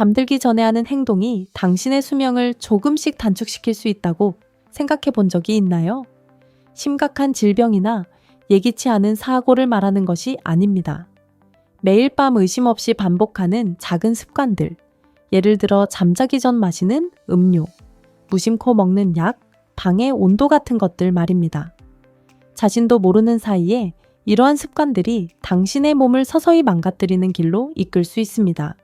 잠들기 전에 하는 행동이 당신의 수명을 조금씩 단축시킬 수 있다고 생각해 본 적이 있나요? 심각한 질병이나 예기치 않은 사고를 말하는 것이 아닙니다. 매일 밤 의심 없이 반복하는 작은 습관들, 예를 들어 잠자기 전 마시는 음료, 무심코 먹는 약, 방의 온도 같은 것들 말입니다. 자신도 모르는 사이에 이러한 습관들이 당신의 몸을 서서히 망가뜨리는 길로 이끌 수 있습니다.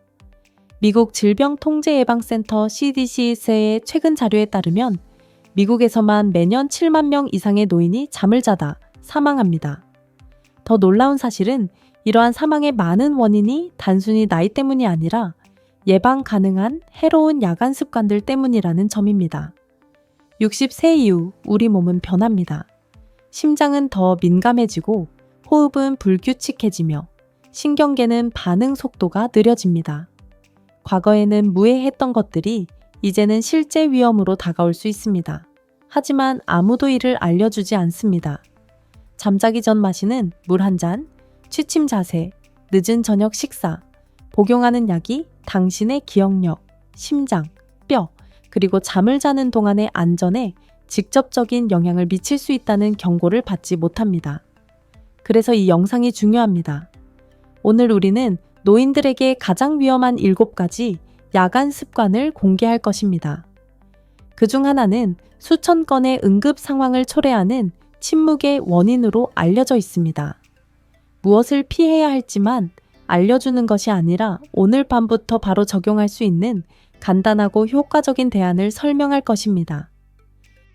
미국 질병통제예방센터 CDC의 최근 자료에 따르면 미국에서만 매년 7만 명 이상의 노인이 잠을 자다 사망합니다. 더 놀라운 사실은 이러한 사망의 많은 원인이 단순히 나이 때문이 아니라 예방 가능한 해로운 야간 습관들 때문이라는 점입니다. 60세 이후 우리 몸은 변합니다. 심장은 더 민감해지고 호흡은 불규칙해지며 신경계는 반응 속도가 느려집니다. 과거에는 무해했던 것들이 이제는 실제 위험으로 다가올 수 있습니다. 하지만 아무도 이를 알려주지 않습니다. 잠자기 전 마시는 물 한 잔, 취침 자세, 늦은 저녁 식사, 복용하는 약이 당신의 기억력, 심장, 뼈, 그리고 잠을 자는 동안의 안전에 직접적인 영향을 미칠 수 있다는 경고를 받지 못합니다. 그래서 이 영상이 중요합니다. 오늘 우리는 노인들에게 가장 위험한 7가지 야간 습관을 공개할 것입니다. 그 중 하나는 수천 건의 응급 상황을 초래하는 침묵의 원인으로 알려져 있습니다. 무엇을 피해야 할지만 알려주는 것이 아니라 오늘 밤부터 바로 적용할 수 있는 간단하고 효과적인 대안을 설명할 것입니다.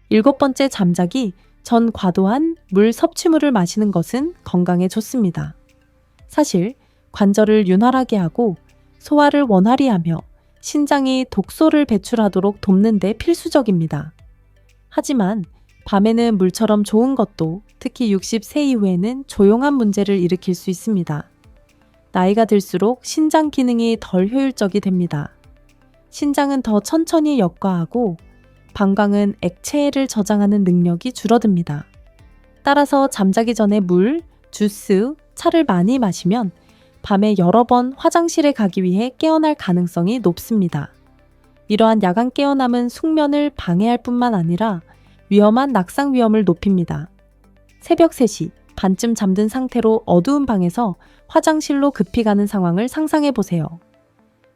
일곱 번째 잠자기 전 과도한 물 섭취물을 마시는 것은 건강에 좋습니다. 사실 관절을 윤활하게 하고 소화를 원활히 하며 신장이 독소를 배출하도록 돕는 데 필수적입니다. 하지만 밤에는 물처럼 좋은 것도 특히 60세 이후에는 조용한 문제를 일으킬 수 있습니다. 나이가 들수록 신장 기능이 덜 효율적이 됩니다. 신장은 더 천천히 역과하고 방광은 액체를 저장하는 능력이 줄어듭니다. 따라서 잠자기 전에 물, 주스, 차를 많이 마시면 밤에 여러 번 화장실에 가기 위해 깨어날 가능성이 높습니다. 이러한 야간 깨어남은 숙면을 방해할 뿐만 아니라 위험한 낙상 위험을 높입니다. 새벽 3시, 반쯤 잠든 상태로 어두운 방에서 화장실로 급히 가는 상황을 상상해 보세요.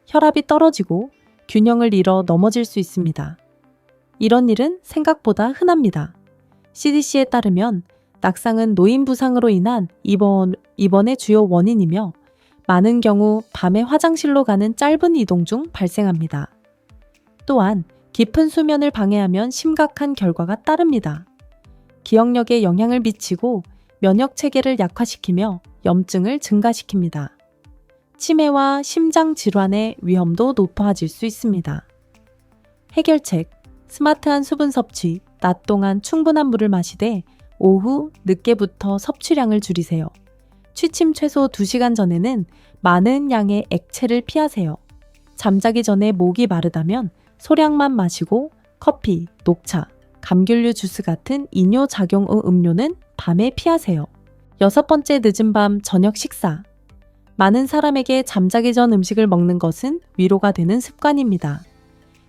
혈압이 떨어지고 균형을 잃어 넘어질 수 있습니다. 이런 일은 생각보다 흔합니다. CDC에 따르면 낙상은 노인 부상으로 인한 입원, 입원의 주요 원인이며 많은 경우 밤에 화장실로 가는 짧은 이동 중 발생합니다. 또한 깊은 수면을 방해하면 심각한 결과가 따릅니다. 기억력에 영향을 미치고 면역 체계를 약화시키며 염증을 증가시킵니다. 치매와 심장 질환의 위험도 높아질 수 있습니다. 해결책 스마트한 수분 섭취, 낮 동안 충분한 물을 마시되 오후 늦게부터 섭취량을 줄이세요. 취침 최소 2시간 전에는 많은 양의 액체를 피하세요. 잠자기 전에 목이 마르다면 소량만 마시고 커피, 녹차, 감귤류 주스 같은 이뇨 작용의 음료는 밤에 피하세요. 여섯 번째 늦은 밤 저녁 식사. 많은 사람에게 잠자기 전 음식을 먹는 것은 위로가 되는 습관입니다.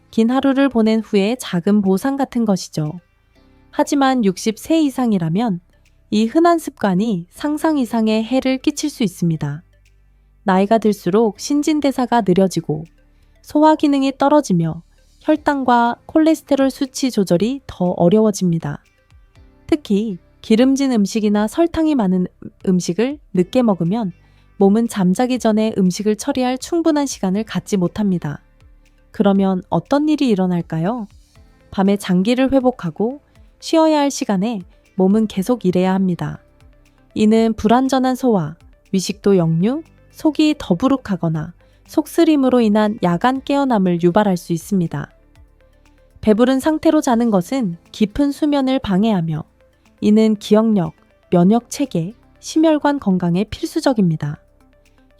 긴 하루를 보낸 후에 작은 보상 같은 것이죠. 하지만 60세 이상이라면 이 흔한 습관이 상상 이상의 해를 끼칠 수 있습니다. 나이가 들수록 신진대사가 느려지고 소화 기능이 떨어지며 혈당과 콜레스테롤 수치 조절이 더 어려워집니다. 특히 기름진 음식이나 설탕이 많은 음식을 늦게 먹으면 몸은 잠자기 전에 음식을 처리할 충분한 시간을 갖지 못합니다. 그러면 어떤 일이 일어날까요? 밤에 장기를 회복하고 쉬어야 할 시간에 몸은 계속 일해야 합니다. 이는 불완전한 소화, 위식도 역류, 속이 더부룩하거나 속쓰림으로 인한 야간 깨어남을 유발할 수 있습니다. 배부른 상태로 자는 것은 깊은 수면을 방해하며 이는 기억력, 면역 체계, 심혈관 건강에 필수적입니다.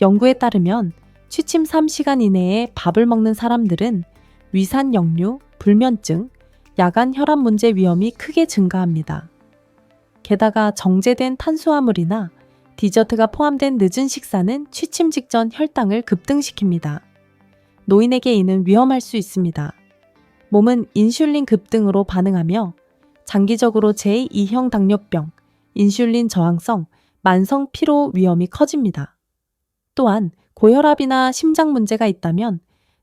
연구에 따르면 취침 3시간 이내에 밥을 먹는 사람들은 위산 역류, 불면증, 야간 혈압 문제 위험이 크게 증가합니다. 게다가 정제된 탄수화물이나 디저트가 포함된 늦은 식사는 취침 직전 혈당을 급등시킵니다. 노인에게 이는 위험할 수 있습니다. 몸은 인슐린 급등으로 반응하며 장기적으로 제2형 당뇨병, 인슐린 저항성, 만성 피로 위험이 커집니다. 또한 고혈압이나 심장 문제가 있다면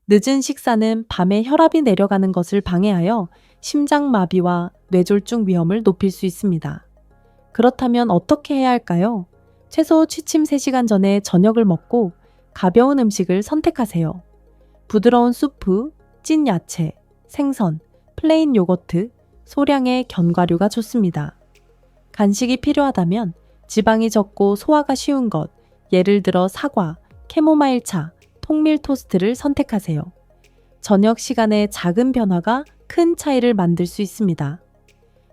늦은 식사는 밤에 혈압이 내려가는 것을 방해하여 심장마비와 뇌졸중 위험을 높일 수 있습니다. 그렇다면 어떻게 해야 할까요? 최소 취침 3시간 전에 저녁을 먹고 가벼운 음식을 선택하세요. 부드러운 수프, 찐 야채, 생선, 플레인 요거트, 소량의 견과류가 좋습니다. 간식이 필요하다면 지방이 적고 소화가 쉬운 것, 예를 들어 사과, 캐모마일 차, 통밀 토스트를 선택하세요. 저녁 시간에 작은 변화가 큰 차이를 만들 수 있습니다.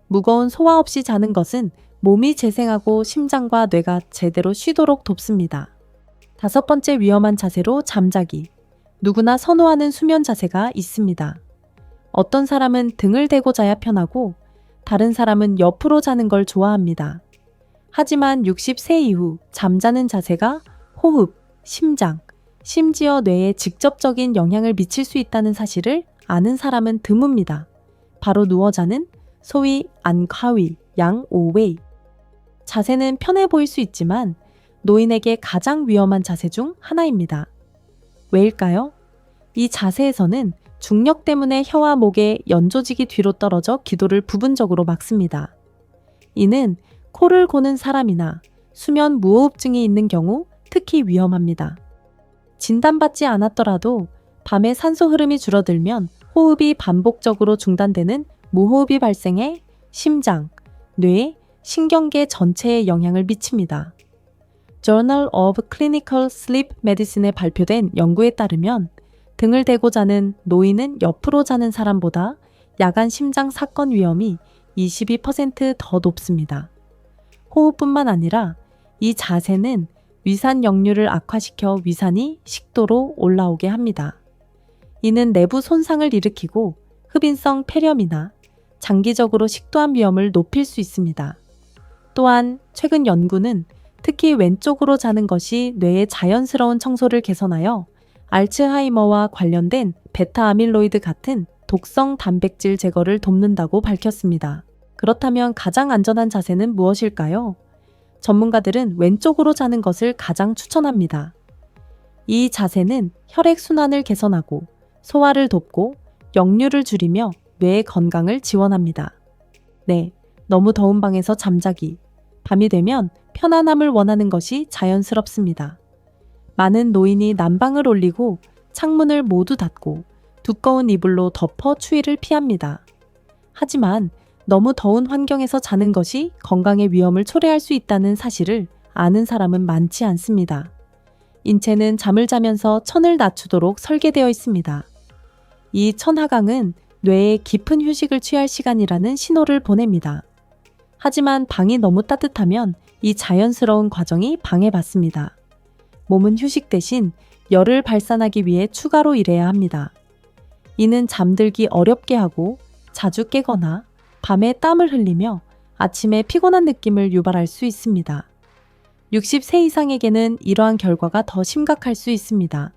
무거운 소화 없이 자는 것은 몸이 재생하고 심장과 뇌가 제대로 쉬도록 돕습니다. 다섯 번째 위험한 자세로 잠자기. 누구나 선호하는 수면 자세가 있습니다. 어떤 사람은 등을 대고 자야 편하고 다른 사람은 옆으로 자는 걸 좋아합니다. 하지만 60세 이후 잠자는 자세가 호흡, 심장, 심지어 뇌에 직접적인 영향을 미칠 수 있다는 사실을 아는 사람은 드뭅니다. 바로 누워 자는 소위 안카위, 양오웨이. 자세는 편해 보일 수 있지만 노인에게 가장 위험한 자세 중 하나입니다. 왜일까요? 이 자세에서는 중력 때문에 혀와 목에 연조직이 뒤로 떨어져 기도를 부분적으로 막습니다. 이는 코를 고는 사람이나 수면 무호흡증이 있는 경우 특히 위험합니다. 진단받지 않았더라도 밤에 산소 흐름이 줄어들면 호흡이 반복적으로 중단되는 무호흡이 발생해 심장, 뇌, 신경계 전체에 영향을 미칩니다. Journal of Clinical Sleep Medicine에 발표된 연구에 따르면 등을 대고 자는 노인은 옆으로 자는 사람보다 야간 심장 사건 위험이 22%더 높습니다. 호흡뿐만 아니라 이 자세는 위산 역류를 악화시켜 위산이 식도로 올라오게 합니다. 이는 내부 손상을 일으키고 흡인성 폐렴이나 장기적으로 식도암 위험을 높일 수 있습니다. 또한 최근 연구는 특히 왼쪽으로 자는 것이 뇌의 자연스러운 청소를 개선하여 알츠하이머와 관련된 베타 아밀로이드 같은 독성 단백질 제거를 돕는다고 밝혔습니다. 그렇다면 가장 안전한 자세는 무엇일까요? 전문가들은 왼쪽으로 자는 것을 가장 추천합니다. 이 자세는 혈액순환을 개선하고 소화를 돕고 역류를 줄이며 뇌의 건강을 지원합니다. 네, 너무 더운 방에서 잠자기. 밤이 되면 편안함을 원하는 것이 자연스럽습니다. 많은 노인이 난방을 올리고 창문을 모두 닫고 두꺼운 이불로 덮어 추위를 피합니다. 하지만 너무 더운 환경에서 자는 것이 건강의 위험을 초래할 수 있다는 사실을 아는 사람은 많지 않습니다. 인체는 잠을 자면서 천을 낮추도록 설계되어 있습니다. 이 천하강은 뇌에 깊은 휴식을 취할 시간이라는 신호를 보냅니다. 하지만 방이 너무 따뜻하면 이 자연스러운 과정이 방해받습니다. 몸은 휴식 대신 열을 발산하기 위해 추가로 일해야 합니다. 이는 잠들기 어렵게 하고 자주 깨거나 밤에 땀을 흘리며 아침에 피곤한 느낌을 유발할 수 있습니다. 60세 이상에게는 이러한 결과가 더 심각할 수 있습니다.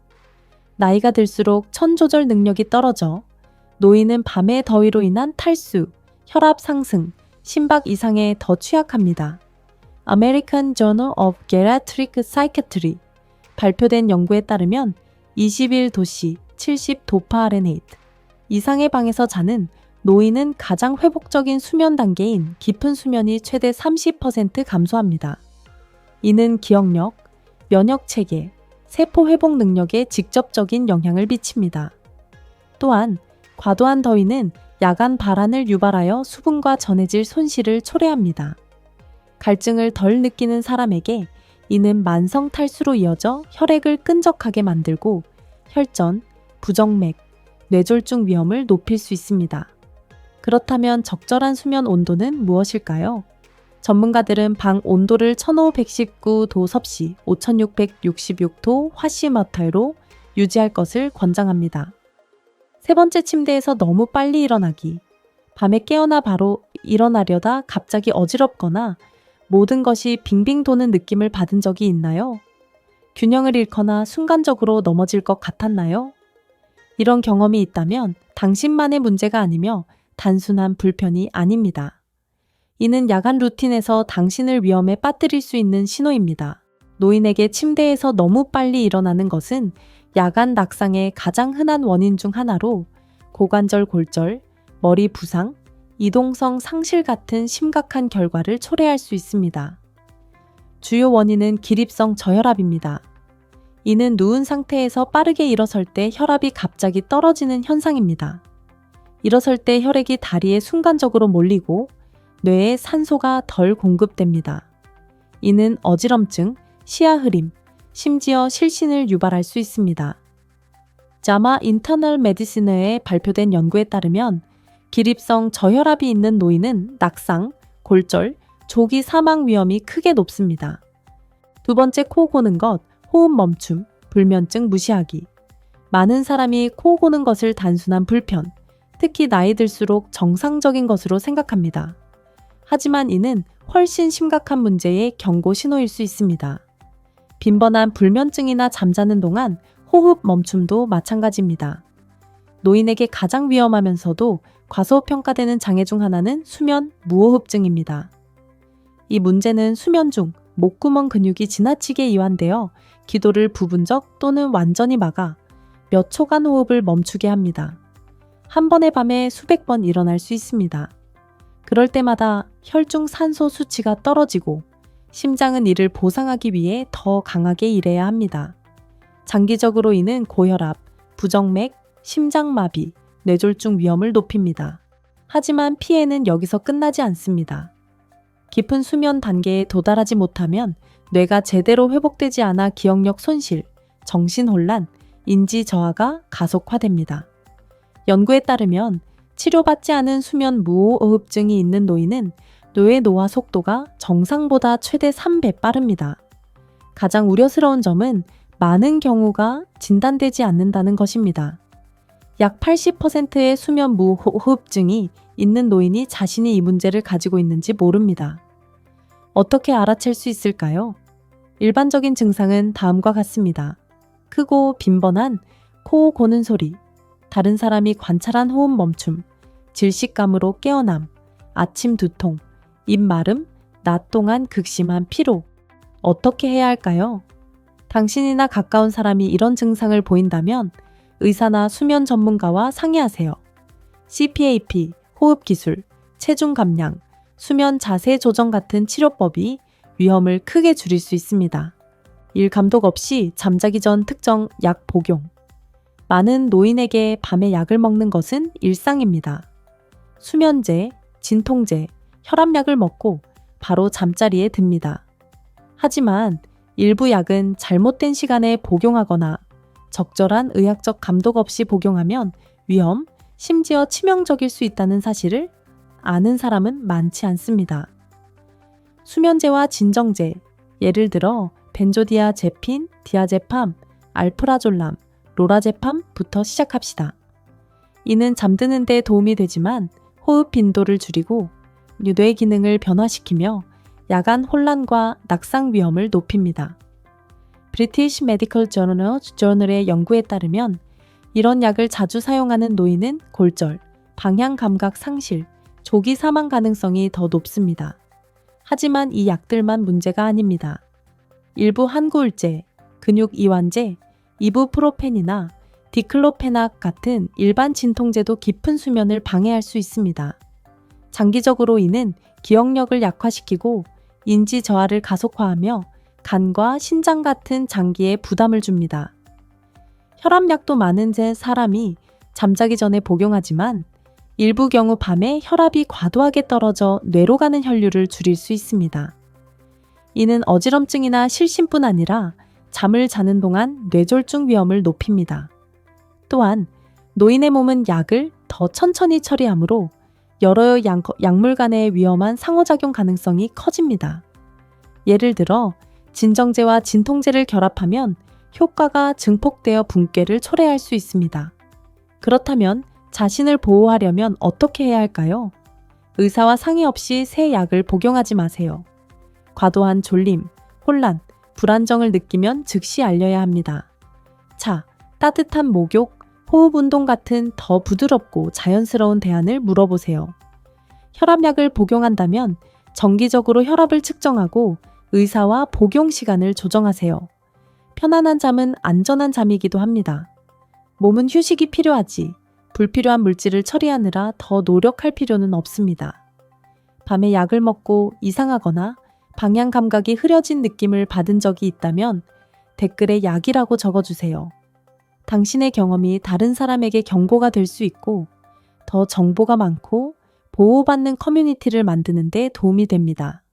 나이가 들수록 천 조절 능력이 떨어져 노인은 밤의 더위로 인한 탈수, 혈압 상승, 심박 이상에 더 취약합니다. American Journal of Geriatric Psychiatry 발표된 연구에 따르면 21 도시 70 도파 아레네이트 이상의 방에서 자는 노인은 가장 회복적인 수면 단계인 깊은 수면이 최대 30% 감소합니다. 이는 기억력, 면역 체계, 세포 회복 능력에 직접적인 영향을 미칩니다. 또한 과도한 더위는 야간 발한을 유발하여 수분과 전해질 손실을 초래합니다. 갈증을 덜 느끼는 사람에게 이는 만성 탈수로 이어져 혈액을 끈적하게 만들고 혈전, 부정맥, 뇌졸중 위험을 높일 수 있습니다. 그렇다면 적절한 수면 온도는 무엇일까요? 전문가들은 방 온도를 1519도 섭씨 5666도 화씨 마탈로 유지할 것을 권장합니다. 세 번째 침대에서 너무 빨리 일어나기. 밤에 깨어나 바로 일어나려다 갑자기 어지럽거나 모든 것이 빙빙 도는 느낌을 받은 적이 있나요? 균형을 잃거나 순간적으로 넘어질 것 같았나요? 이런 경험이 있다면 당신만의 문제가 아니며 단순한 불편이 아닙니다. 이는 야간 루틴에서 당신을 위험에 빠뜨릴 수 있는 신호입니다. 노인에게 침대에서 너무 빨리 일어나는 것은 야간 낙상의 가장 흔한 원인 중 하나로 고관절 골절, 머리 부상, 이동성 상실 같은 심각한 결과를 초래할 수 있습니다. 주요 원인은 기립성 저혈압입니다. 이는 누운 상태에서 빠르게 일어설 때 혈압이 갑자기 떨어지는 현상입니다. 일어설 때 혈액이 다리에 순간적으로 몰리고 뇌에 산소가 덜 공급됩니다. 이는 어지럼증, 시야 흐림, 심지어 실신을 유발할 수 있습니다. 자마 인터널 메디시너에 발표된 연구에 따르면 기립성 저혈압이 있는 노인은 낙상, 골절, 조기 사망 위험이 크게 높습니다. 두 번째 코 고는 것, 호흡 멈춤, 불면증 무시하기. 많은 사람이 코 고는 것을 단순한 불편, 특히 나이 들수록 정상적인 것으로 생각합니다. 하지만 이는 훨씬 심각한 문제의 경고 신호일 수 있습니다. 빈번한 불면증이나 잠자는 동안 호흡 멈춤도 마찬가지입니다. 노인에게 가장 위험하면서도 과소평가되는 장애 중 하나는 수면 무호흡증입니다. 이 문제는 수면 중 목구멍 근육이 지나치게 이완되어 기도를 부분적 또는 완전히 막아 몇 초간 호흡을 멈추게 합니다. 한 번의 밤에 수백 번 일어날 수 있습니다. 그럴 때마다 혈중 산소 수치가 떨어지고 심장은 이를 보상하기 위해 더 강하게 일해야 합니다. 장기적으로 이는 고혈압, 부정맥, 심장마비, 뇌졸중 위험을 높입니다. 하지만 피해는 여기서 끝나지 않습니다. 깊은 수면 단계에 도달하지 못하면 뇌가 제대로 회복되지 않아 기억력 손실, 정신혼란, 인지 저하가 가속화됩니다. 연구에 따르면 치료받지 않은 수면 무호흡증이 있는 노인은 뇌의 노화 속도가 정상보다 최대 3배 빠릅니다. 가장 우려스러운 점은 많은 경우가 진단되지 않는다는 것입니다. 약 80%의 수면 무호흡증이 있는 노인이 자신이 이 문제를 가지고 있는지 모릅니다. 어떻게 알아챌 수 있을까요? 일반적인 증상은 다음과 같습니다. 크고 빈번한 코 고는 소리, 다른 사람이 관찰한 호흡 멈춤, 질식감으로 깨어남, 아침 두통, 입 마름, 낮 동안 극심한 피로. 어떻게 해야 할까요? 당신이나 가까운 사람이 이런 증상을 보인다면 의사나 수면 전문가와 상의하세요. CPAP, 호흡 기술, 체중 감량, 수면 자세 조정 같은 치료법이 위험을 크게 줄일 수 있습니다. 일 감독 없이 잠자기 전 특정 약 복용. 많은 노인에게 밤에 약을 먹는 것은 일상입니다. 수면제, 진통제, 혈압약을 먹고 바로 잠자리에 듭니다. 하지만 일부 약은 잘못된 시간에 복용하거나 적절한 의학적 감독 없이 복용하면 위험, 심지어 치명적일 수 있다는 사실을 아는 사람은 많지 않습니다. 수면제와 진정제, 예를 들어 벤조디아제핀, 디아제팜, 알프라졸람, 로라제팜부터 시작합시다. 이는 잠드는 데 도움이 되지만 호흡 빈도를 줄이고 뇌 기능을 변화시키며 야간 혼란과 낙상 위험을 높입니다. 브리티시 메디컬 저널 저널의 연구에 따르면 이런 약을 자주 사용하는 노인은 골절, 방향 감각 상실, 조기 사망 가능성이 더 높습니다. 하지만 이 약들만 문제가 아닙니다. 일부 항구울제, 근육 이완제, 이부프로펜이나 디클로페낙 같은 일반 진통제도 깊은 수면을 방해할 수 있습니다. 장기적으로 이는 기억력을 약화시키고 인지 저하를 가속화하며 간과 신장 같은 장기에 부담을 줍니다. 혈압약도 많은 제 사람이 잠자기 전에 복용하지만 일부 경우 밤에 혈압이 과도하게 떨어져 뇌로 가는 혈류를 줄일 수 있습니다. 이는 어지럼증이나 실신뿐 아니라 잠을 자는 동안 뇌졸중 위험을 높입니다. 또한 노인의 몸은 약을 더 천천히 처리하므로 여러 약, 약물 간의 위험한 상호작용 가능성이 커집니다. 예를 들어 진정제와 진통제를 결합하면 효과가 증폭되어 붕괴를 초래할 수 있습니다. 그렇다면 자신을 보호하려면 어떻게 해야 할까요? 의사와 상의 없이 새 약을 복용하지 마세요. 과도한 졸림, 혼란, 불안정을 느끼면 즉시 알려야 합니다. 차, 따뜻한 목욕, 호흡 운동 같은 더 부드럽고 자연스러운 대안을 물어보세요. 혈압약을 복용한다면 정기적으로 혈압을 측정하고 의사와 복용 시간을 조정하세요. 편안한 잠은 안전한 잠이기도 합니다. 몸은 휴식이 필요하지 불필요한 물질을 처리하느라 더 노력할 필요는 없습니다. 밤에 약을 먹고 이상하거나 방향 감각이 흐려진 느낌을 받은 적이 있다면 댓글에 약이라고 적어주세요. 당신의 경험이 다른 사람에게 경고가 될 수 있고 더 정보가 많고 보호받는 커뮤니티를 만드는 데 도움이 됩니다.